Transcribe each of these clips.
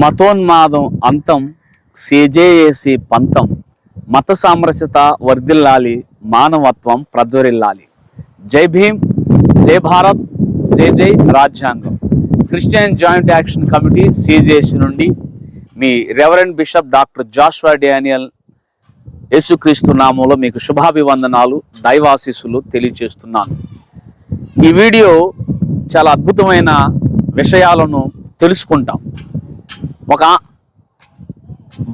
మతోన్మాదం అంతం సేజేయేసి పంతం. మత సామరస్యత వర్ధిల్లాలి మానవత్వం ప్రజ్వరిల్లాలి. జై భీమ్ జై భారత్ జై జై రాజ్యాంగం. Christian joint action committee CJC నుండి మీ reverend bishop doctor Joshua Daniel యేసుక్రీస్తు నామంలో మీకు శుభాభివందనాలు దైవాశీస్సులు తెలియజేస్తున్నాను ఈ వీడియో చాలా అద్భుతమైన విషయాలను తెలుసుకుంటాం. ఒక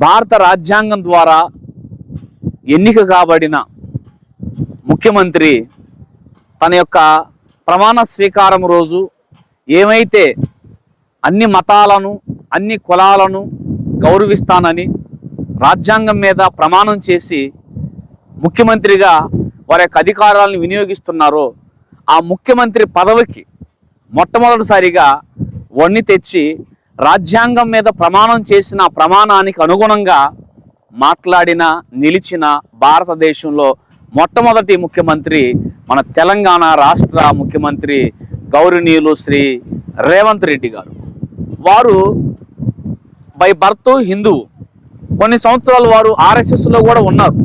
భారత రాజ్యాంగం ద్వారా ఎన్నిక కాబడిన ముఖ్యమంత్రి తన యొక్క ప్రమాణ స్వీకారం రోజు ఏమైతే అన్ని మతాలను అన్ని కులాలను గౌరవిస్తానని రాజ్యాంగం మీద ప్రమాణం చేసి ముఖ్యమంత్రిగా వారి యొక్క అధికారాలను వినియోగిస్తున్నారో ఆ ముఖ్యమంత్రి పదవికి మొట్టమొదటిసారిగా వన్ని తెచ్చి రాజ్యాంగం మీద ప్రమాణం చేసిన ప్రమాణానికి అనుగుణంగా మాట్లాడిన నిలిచిన భారతదేశంలో మొట్టమొదటి ముఖ్యమంత్రి మన తెలంగాణ రాష్ట్ర ముఖ్యమంత్రి గౌరవనీయులు శ్రీ రేవంత్ రెడ్డి గారు. వారు బై బర్త్ హిందువు కొన్ని సంవత్సరాలు వారు ఆర్ఎస్ఎస్లో కూడా ఉన్నారు.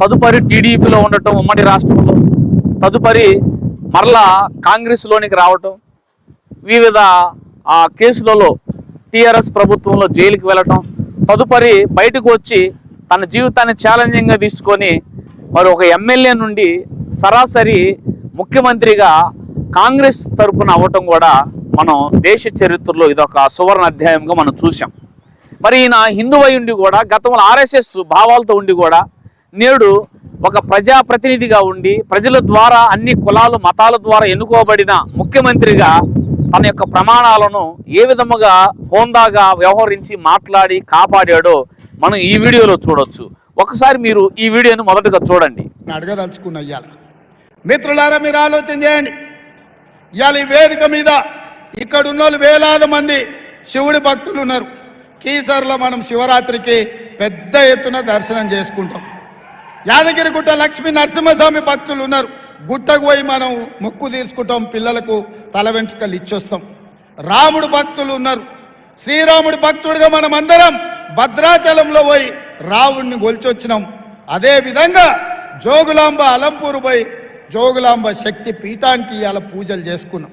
తదుపరి టీడీపీలో ఉండటం ఉమ్మడి రాష్ట్రంలో. తదుపరి మరలా కాంగ్రెస్లోనికి రావటం. వివిధ ఆ కేసులలో టీఆర్ఎస్ ప్రభుత్వంలో జైలుకి వెళ్ళటం తదుపరి బయటకు వచ్చి తన జీవితాన్ని ఛాలెంజింగ్గా తీసుకొని మరి ఒక ఎమ్మెల్యే నుండి సరాసరి ముఖ్యమంత్రిగా కాంగ్రెస్ తరఫున అవ్వటం కూడా మనం దేశ చరిత్రలో ఇదొక సువర్ణ అధ్యాయంగా మనం చూసాం మరి ఈయన హిందువై ఉండి కూడా గతంలో ఆర్ఎస్ఎస్ భావాలతో ఉండి కూడా నేడు ఒక ప్రజాప్రతినిధిగా ఉండి ప్రజల ద్వారా అన్ని కులాలు మతాల ద్వారా ఎన్నుకోబడిన ముఖ్యమంత్రిగా తన యొక్క ప్రమాణాలను ఏ విధముగా హోందాగా వ్యవహరించి మాట్లాడి కాపాడాడో మనం ఈ వీడియోలో చూడొచ్చు. ఒకసారి మీరు ఈ వీడియోను మొదటగా చూడండి. అడగదలుచుకున్న ఇవాళ మిత్రులారా మీరు ఆలోచన చేయండి. ఇవాళ ఈ వేదిక మీద ఇక్కడ ఉన్న వాళ్ళు వేలాది మంది శివుడి భక్తులు ఉన్నారు. కీసర్లో మనం శివరాత్రికి పెద్ద ఎత్తున దర్శనం చేసుకుంటాం. యాదగిరిగుట్ట లక్ష్మీ నరసింహస్వామి భక్తులు ఉన్నారు. గుట్టకు పోయి మనం మొక్కు తీర్చుకుంటాం పిల్లలకు తల వెంట్రుకలు ఇచ్చొస్తాం. రాముడు భక్తులు ఉన్నారు. శ్రీరాముడి భక్తుడిగా మనం అందరం భద్రాచలంలో పోయి రావుణ్ణి గొలిచొచ్చినాం. అదేవిధంగా జోగులాంబ అలంపూరు పోయి జోగులాంబ శక్తి పీఠానికి ఇవాళ పూజలు చేసుకున్నాం.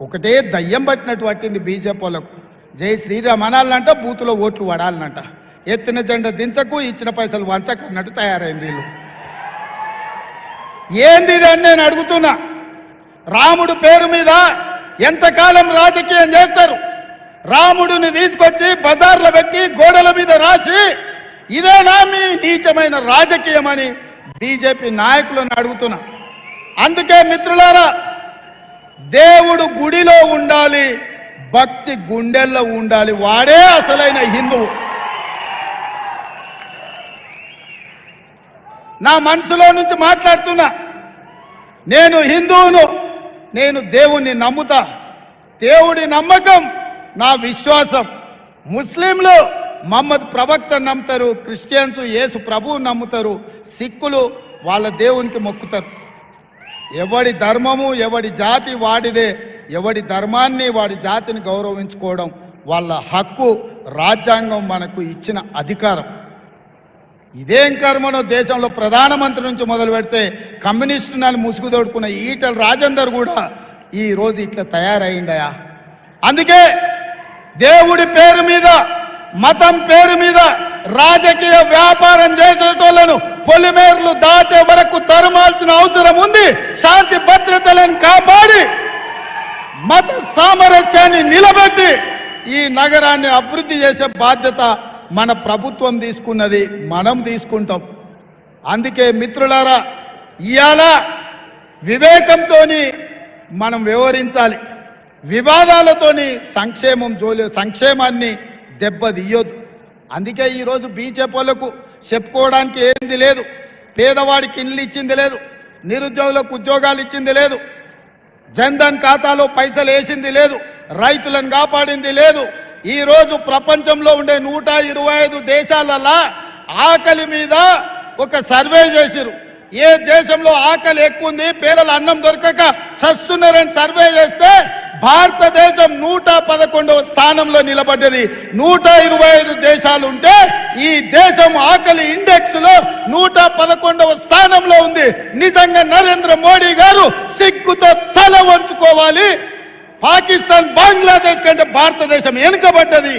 ఒకటే దయ్యం పట్టినట్టు పట్టింది బీజేపీలకు. జై శ్రీరామ్ అనాలంట బూతులో ఓట్లు పడాలనంట ఎత్తిన జెండా దించకు ఇచ్చిన పైసలు వంచకన్నట్టు తయారైంది వీళ్ళు. ఏంది అని నేను అడుగుతున్నా. రాముడు పేరు మీద ఎంతకాలం రాజకీయం చేస్తారు? రాముడిని తీసుకొచ్చి బజార్లో పెట్టి గోడల మీద రాసి ఇదేనా మీ నీచమైన రాజకీయం అని బీజేపీ నాయకులను అడుగుతున్నా. అందుకే మిత్రులారా దేవుడు గుడిలో ఉండాలి భక్తి గుండెల్లో ఉండాలి. వాడే అసలైన హిందువు నా మనసులో నుంచి మాట్లాడుతున్నా. నేను హిందువును నేను దేవుణ్ణి నమ్ముతా. దేవుడి నమ్మకం నా విశ్వాసం. ముస్లింలు మహమ్మద్ ప్రవక్త నమ్ముతారు క్రిస్టియన్స్ యేసు ప్రభువు నమ్ముతారు సిక్కులు వాళ్ళ దేవునికి మొక్కుతారు. ఎవడి ధర్మము ఎవడి జాతి వాడిదే ఎవడి ధర్మాన్ని వాడి జాతిని గౌరవించుకోవడం వాళ్ళ హక్కు రాజ్యాంగం మనకు ఇచ్చిన అధికారం. ఇదేం కర్మనో దేశంలో ప్రధానమంత్రి నుంచి మొదలు పెడితే కమ్యూనిస్టు నన్ను ముసుగు తోడుకున్న ఈటల రాజేందర్ కూడా ఈ రోజు ఇట్లా తయారైండయా అందుకే దేవుడి పేరు మీద మతం పేరు మీద రాజకీయ వ్యాపారం చేసేటోళ్ళను పొలిమేర్లు దాటే వరకు తరమాల్సిన అవసరం ఉంది. శాంతి భద్రతలను కాపాడి మత సామరస్యాన్ని నిలబెట్టి ఈ నగరాన్ని అభివృద్ధి చేసే బాధ్యత మన ప్రభుత్వం తీసుకున్నది మనం తీసుకుంటాం. అందుకే మిత్రులారా ఇవాళ వివేకంతో మనం వ్యవహరించాలి. వివాదాలతోని సంక్షేమం జోలే సంక్షేమాన్ని దెబ్బతీయొద్దు. అందుకే ఈరోజు బీజేపీ చెప్పుకోవడానికి ఏంది లేదు. పేదవాడికి ఇల్లు ఇచ్చింది లేదు. నిరుద్యోగులకు ఉద్యోగాలు ఇచ్చింది లేదు. జన్ధన్ ఖాతాలో పైసలు వేసింది లేదు. రైతులను కాపాడింది లేదు. ఈరోజు ప్రపంచంలో ఉండే నూట ఇరవై ఐదు దేశాలలా ఆకలి మీద ఒక సర్వే చేసిరు ఏ దేశంలో ఆకలి ఎక్కువ ఉంది పేదలు అన్నం దొరకక చస్తున్నారని సర్వే చేస్తే భారతదేశం నూట పదకొండవ స్థానంలో నిలబడ్డది. నూట ఇరవై ఐదు దేశాలు ఉంటే ఈ దేశం ఆకలి ఇండెక్స్లో నూట పదకొండవ స్థానంలో ఉంది. నిజంగా నరేంద్ర మోడీ గారు సిగ్గుతో తల వంచుకోవాలి. పాకిస్తాన్ బంగ్లాదేశ్ కంటే భారతదేశం వెనుకబడ్డది.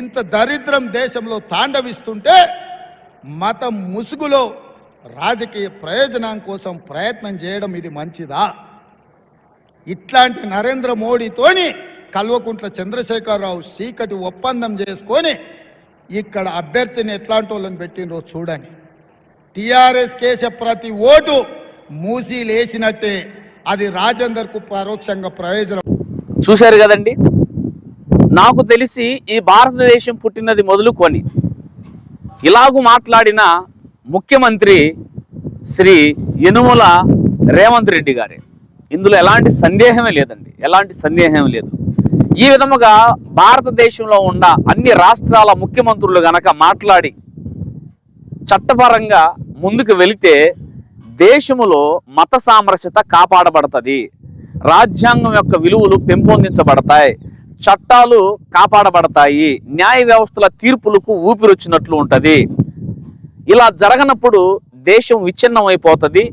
ఇంత దరిద్రం దేశంలో తాండవిస్తుంటే మతం ముసుగులో రాజకీయ ప్రయోజనం కోసం ప్రయత్నం చేయడం ఇది మంచిదా? ఇట్లాంటి నరేంద్ర మోడీతోని కల్వకుంట్ల చంద్రశేఖరరావు చీకటి ఒప్పందం చేసుకొని ఇక్కడ అభ్యర్థిని ఎట్లాంటి వాళ్ళని పెట్టినరో చూడండి. టిఆర్ఎస్ కేసే ప్రతి ఓటు మూసి లేసినట్టే అది రాజేందర్కు పరోక్షంగా ప్రయోజనం. చూశారు కదండి? నాకు తెలిసి ఈ భారతదేశం పుట్టినది మొదలుకొని ఇలాగూ మాట్లాడిన ముఖ్యమంత్రి శ్రీ యనుమల రేవంత్ రెడ్డి గారే. ఇందులో ఎలాంటి సందేహమే లేదండి. ఎలాంటి సందేహం లేదు. ఈ విధముగా భారతదేశంలో ఉన్న అన్ని రాష్ట్రాల ముఖ్యమంత్రులు గనక మాట్లాడి చట్టపరంగా ముందుకు వెళితే దేశములో మత సామరస్యత కాపాడబడుతుంది. రాజ్యాంగం యొక్క విలువలు పెంపొందించబడతాయి. చట్టాలు కాపాడబడతాయి. న్యాయ వ్యవస్థల తీర్పులకు ఊపిరొచ్చినట్లు ఉంటుంది. ఇలా జరగనప్పుడు దేశం విచ్ఛిన్నం అయిపోతుంది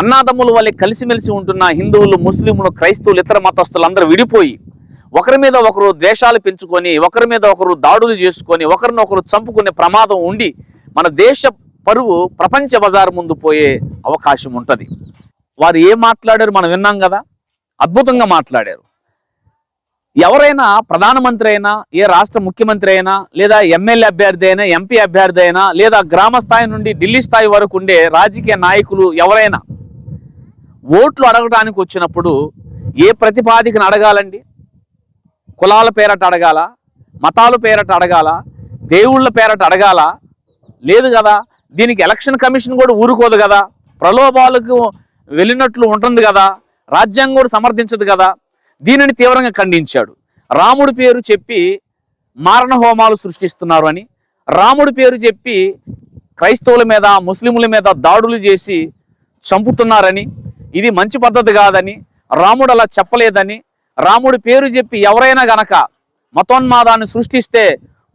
అన్నాదమ్ముల వల్లే కలిసిమెలిసి ఉంటున్న హిందువులు ముస్లింలు క్రైస్తవులు ఇతర మతస్థులు అందరూ విడిపోయి ఒకరి మీద ఒకరు ద్వేషాలు పెంచుకొని ఒకరి మీద ఒకరు దాడులు చేసుకొని ఒకరినొకరు చంపుకునే ప్రమాదం ఉండి మన దేశ పరువు ప్రపంచ బజారు ముందు పోయే అవకాశం ఉంటుంది. వారు ఏం మాట్లాడారు మనం విన్నాం కదా? అద్భుతంగా మాట్లాడారు. ఎవరైనా ప్రధానమంత్రి అయినా ఏ రాష్ట్ర ముఖ్యమంత్రి అయినా లేదా ఎమ్మెల్యే అభ్యర్థి అయినా ఎంపీ అభ్యర్థి అయినా లేదా గ్రామ స్థాయి నుండి ఢిల్లీ స్థాయి వరకు ఉండే రాజకీయ నాయకులు ఎవరైనా ఓట్లు అడగడానికి వచ్చినప్పుడు ఏ ప్రతిపాదికను అడగాలండి? కులాల పేరట అడగాల? మతాల పేరట అడగాల? దేవుళ్ళ పేరట అడగాల? లేదు కదా. దీనికి ఎలక్షన్ కమిషన్ కూడా ఊరుకోదు కదా. ప్రలోభాలకు వెళ్ళినట్లు ఉంటుంది కదా. రాజ్యాంగం కూడా సమర్థించదు కదా. దీనిని తీవ్రంగా ఖండించాడు. రాముడి పేరు చెప్పి మారణ హోమాలు సృష్టిస్తున్నారు అని రాముడి పేరు చెప్పి క్రైస్తవుల మీద ముస్లింల మీద దాడులు చేసి చంపుతున్నారని ఇది మంచి పద్ధతి కాదని రాముడు అలా చెప్పలేదని రాముడి పేరు చెప్పి ఎవరైనా గనక మతోన్మాదాన్ని సృష్టిస్తే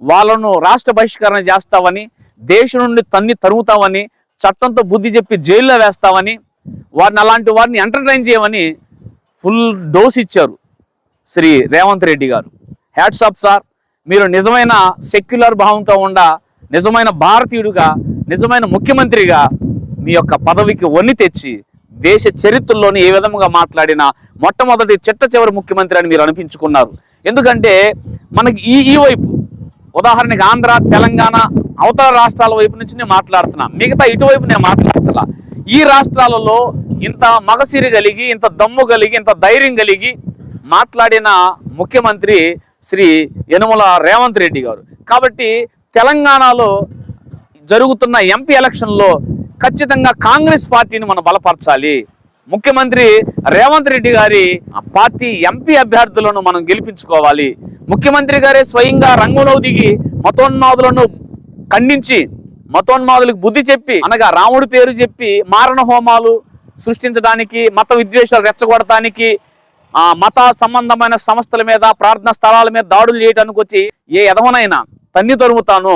వాళ్ళను రాష్ట్ర బహిష్కరణ చేస్తావని దేశం నుండి తన్ని తరుగుతావని చట్టంతో బుద్ధి చెప్పి జైల్లో వేస్తావని వారిని అలాంటి వారిని ఎంటర్టైన్ చేయమని ఫుల్ డోస్ ఇచ్చారు శ్రీ రేవంత్ రెడ్డి గారు. హ్యాట్స్ ఆఫ్ సార్ మీరు నిజమైన సెక్యులర్ భావంతో ఉండ నిజమైన భారతీయుడిగా నిజమైన ముఖ్యమంత్రిగా మీ యొక్క పదవికి వన్ని తెచ్చి దేశ చరిత్రలోని ఏ విధంగా మాట్లాడిన మొట్టమొదటి చిట్ట చివరి ముఖ్యమంత్రి అని మీరు అనిపించుకున్నారు. ఎందుకంటే మనకి ఈ ఈ వైపు ఉదాహరణకి ఆంధ్ర తెలంగాణ అవతల రాష్ట్రాల వైపు నుంచి నేను మాట్లాడుతున్నా. మిగతా ఇటువైపు నేను మాట్లాడుతున్నా. ఈ రాష్ట్రాలలో ఇంత మగసిరి కలిగి ఇంత దమ్ము కలిగి ఇంత ధైర్యం కలిగి మాట్లాడిన ముఖ్యమంత్రి శ్రీ యనుమల రేవంత్ రెడ్డి గారు. కాబట్టి తెలంగాణలో జరుగుతున్న ఎంపీ ఎలక్షన్లో ఖచ్చితంగా కాంగ్రెస్ పార్టీని మనం బలపరచాలి. ముఖ్యమంత్రి రేవంత్ రెడ్డి గారి ఆ పార్టీ ఎంపీ అభ్యర్థులను మనం గెలిపించుకోవాలి. ముఖ్యమంత్రి గారే స్వయంగా రంగంలో దిగి మతోన్మాదులను ఖండించి మతోన్మాదులకు బుద్ధి చెప్పి అనగా రాముడి పేరు చెప్పి మారణ హోమాలు సృష్టించడానికి మత విద్వేషాలు రెచ్చగొడటానికి ఆ మత సంబంధమైన సంస్థల మీద ప్రార్థనా స్థలాల మీద దాడులు చేయడానికి వచ్చి ఏ యధమనైనా తన్ని తరుముతాను.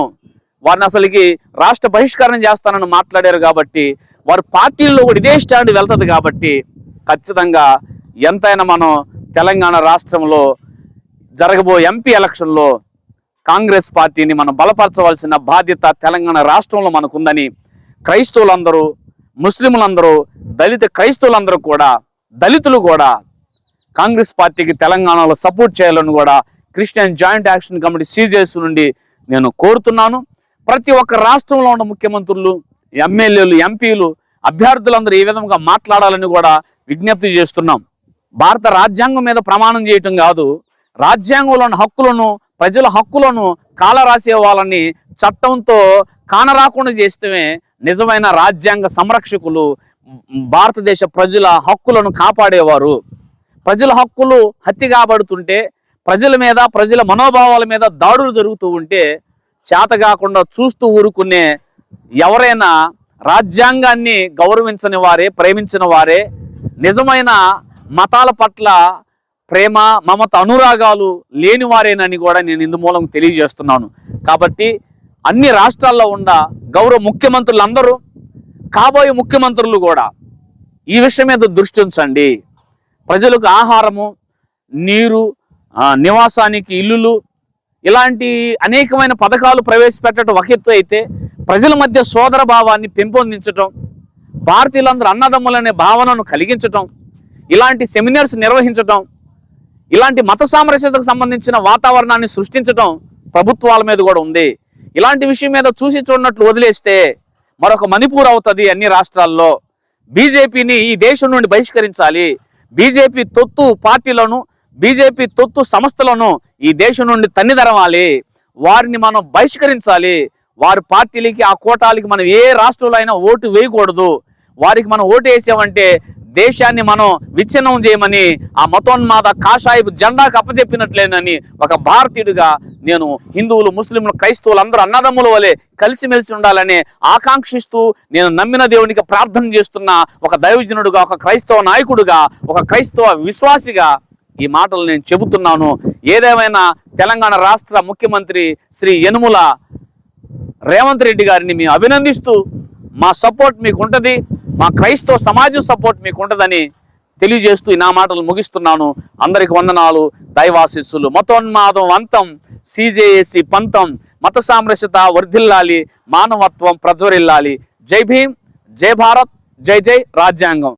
వారిని అసలుకి రాష్ట్ర బహిష్కరణ చేస్తానని మాట్లాడారు కాబట్టి వారి పార్టీల్లో కూడా ఇదే స్టాండ్ వెళ్తుంది కాబట్టి ఖచ్చితంగా ఎంతైనా మనం తెలంగాణ రాష్ట్రంలో జరగబో ఎంపీ ఎలక్షన్లో కాంగ్రెస్ పార్టీని మనం బలపరచవలసిన బాధ్యత తెలంగాణ రాష్ట్రంలో మనకుందని క్రైస్తవులందరూ ముస్లింలందరూ దళిత క్రైస్తవులందరూ కూడా దళితులు కూడా కాంగ్రెస్ పార్టీకి తెలంగాణలో సపోర్ట్ చేయాలని కూడా Christian joint action committee CJS నుండి నేను కోరుతున్నాను. ప్రతి ఒక్క రాష్ట్రంలో ఉన్న ముఖ్యమంత్రులు ఎమ్మెల్యేలు ఎంపీలు అభ్యర్థులందరూ ఈ విధంగా మాట్లాడాలని కూడా విజ్ఞప్తి చేస్తున్నాం. భారత రాజ్యాంగం మీద ప్రమాణం చేయటం కాదు. రాజ్యాంగంలో ఉన్న హక్కులను ప్రజల హక్కులను కాలరాసే వాళ్ళని చట్టంతో కానరాకుండా చేస్తే నిజమైన రాజ్యాంగ సంరక్షకులు భారతదేశ ప్రజల హక్కులను కాపాడేవారు. ప్రజల హక్కులు హత్య కాబడుతుంటే ప్రజల మీద ప్రజల మనోభావాల మీద దాడులు జరుగుతూ ఉంటే చేత కాకుండా చూస్తూ ఊరుకునే ఎవరైనా రాజ్యాంగాన్ని గౌరవించని వారే ప్రేమించిన వారే నిజమైన మతాల పట్ల ప్రేమ మమత అనురాగాలు లేనివారేనని కూడా నేను ఇందు మూలం తెలియజేస్తున్నాను. కాబట్టి అన్ని రాష్ట్రాల్లో ఉన్న గౌరవ ముఖ్యమంత్రులందరూ కాబోయే ముఖ్యమంత్రులు కూడా ఈ విషయం మీద దృష్టి ఉంచండి. ప్రజలకు ఆహారము నీరు నివాసానికి ఇల్లులు ఇలాంటి అనేకమైన పథకాలు ప్రవేశపెట్టడం ఒక ఎత్తు అయితే ప్రజల మధ్య సోదర భావాన్ని పెంపొందించటం భారతీయులందరూ అన్నదమ్ములనే భావనను కలిగించటం ఇలాంటి సెమినార్స్ నిర్వహించటం ఇలాంటి మత సామరస్యతకు సంబంధించిన వాతావరణాన్ని సృష్టించటం ప్రభుత్వాల మీద కూడా ఉంది. ఇలాంటి విషయం మీద చూసి చూడనట్లు వదిలేస్తే మరొక మణిపూర్ అవుతుంది అన్ని రాష్ట్రాల్లో. బీజేపీని ఈ దేశం నుండి బహిష్కరించాలి. బీజేపీ తొత్తు పార్టీలను బీజేపీ తొత్తు సంస్థలను ఈ దేశం నుండి తన్నిదరవాలి. వారిని మనం బహిష్కరించాలి. వారి పార్టీలకి ఆ కోటాలకి మనం ఏ రాష్ట్రంలో అయినా ఓటు వేయకూడదు. వారికి మనం ఓటు వేసామంటే దేశాన్ని మనం విచ్ఛిన్నం చేయమని ఆ మతోన్మాద కాషాయపు జెండాకు అప్పచెప్పినట్లేనని ఒక భారతీయుడిగా నేను హిందువులు ముస్లింలు క్రైస్తవులు అందరూ అన్నదమ్ముల వలె కలిసిమెలిసి ఉండాలని ఆకాంక్షిస్తూ నేను నమ్మిన దేవునికి ప్రార్థన చేస్తున్న ఒక దైవజనుడుగా ఒక క్రైస్తవ నాయకుడుగా ఒక క్రైస్తవ విశ్వాసిగా ఈ మాటలు నేను చెబుతున్నాను. ఏదేమైనా తెలంగాణ రాష్ట్ర ముఖ్యమంత్రి శ్రీ యనుముల రేవంత్ రెడ్డి గారిని మేము అభినందిస్తూ మా సపోర్ట్ మీకు ఉంటుంది మా క్రైస్తవ సమాజం సపోర్ట్ మీకు ఉండదని తెలియజేస్తూ ఈ నా మాటలు ముగిస్తున్నాను. అందరికి వందనాలు దైవాశిస్సులు. మతోన్మాదం అంతం సిజేఏసి పంతం మత సామరస్యత వర్ధిల్లాలి మానవత్వం ప్రజ్వరిల్లాలి. జై భీమ్ జై భారత్ జై జై రాజ్యాంగం.